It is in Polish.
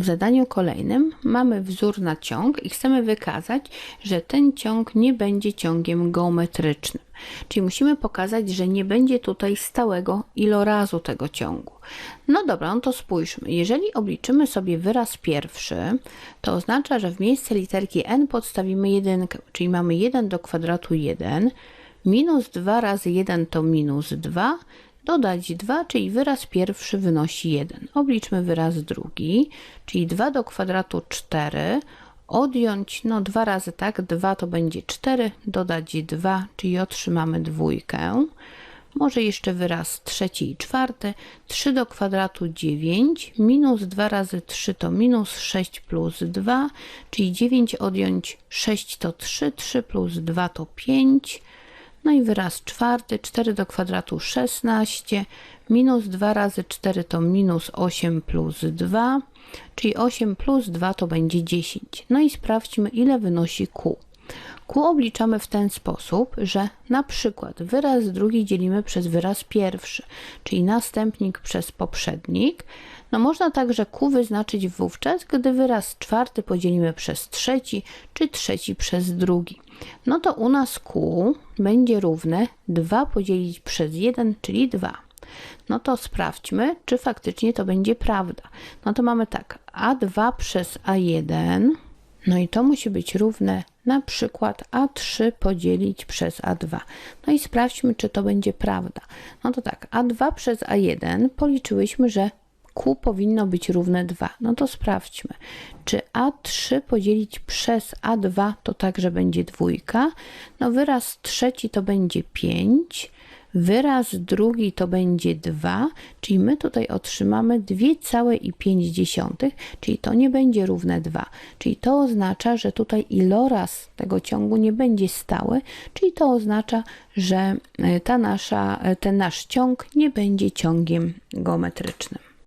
W zadaniu kolejnym mamy wzór na ciąg i chcemy wykazać, że ten ciąg nie będzie ciągiem geometrycznym. Czyli musimy pokazać, że nie będzie tutaj stałego ilorazu tego ciągu. No dobra, no to spójrzmy. Jeżeli obliczymy sobie wyraz pierwszy, to oznacza, że w miejsce literki n podstawimy jedynkę, czyli mamy 1 do kwadratu 1, minus 2 razy 1 to minus 2, dodać 2, czyli wyraz pierwszy wynosi 1. Obliczmy wyraz drugi, czyli 2 do kwadratu 4, odjąć, no 2 razy tak, 2 to będzie 4, dodać 2, czyli otrzymamy dwójkę. Może jeszcze wyraz trzeci i czwarty. 3 do kwadratu 9, minus 2 razy 3 to minus 6 plus 2, czyli 9 odjąć 6 to 3, 3 plus 2 to 5. No i wyraz czwarty, 4 do kwadratu 16, minus 2 razy 4 to minus 8 plus 2, czyli 8 plus 2 to będzie 10. No i sprawdźmy, ile wynosi Q. Q obliczamy w ten sposób, że na przykład wyraz drugi dzielimy przez wyraz pierwszy, czyli następnik przez poprzednik. No można także Q wyznaczyć wówczas, gdy wyraz czwarty podzielimy przez trzeci, czy trzeci przez drugi. No to u nas Q będzie równe 2 podzielić przez 1, czyli 2. No to sprawdźmy, czy faktycznie to będzie prawda. No to mamy tak, A2 przez A1, no i to musi być równe na przykład A3 podzielić przez A2. No i sprawdźmy, czy to będzie prawda. No to tak, A2 przez A1 policzyłyśmy, że Q powinno być równe 2. No to sprawdźmy, czy A3 podzielić przez A2 to także będzie dwójka. No wyraz trzeci to będzie 5, wyraz drugi to będzie 2, czyli my tutaj otrzymamy 2,5, czyli to nie będzie równe 2. Czyli to oznacza, że tutaj iloraz tego ciągu nie będzie stały, czyli to oznacza, że ta nasza, ten nasz ciąg nie będzie ciągiem geometrycznym.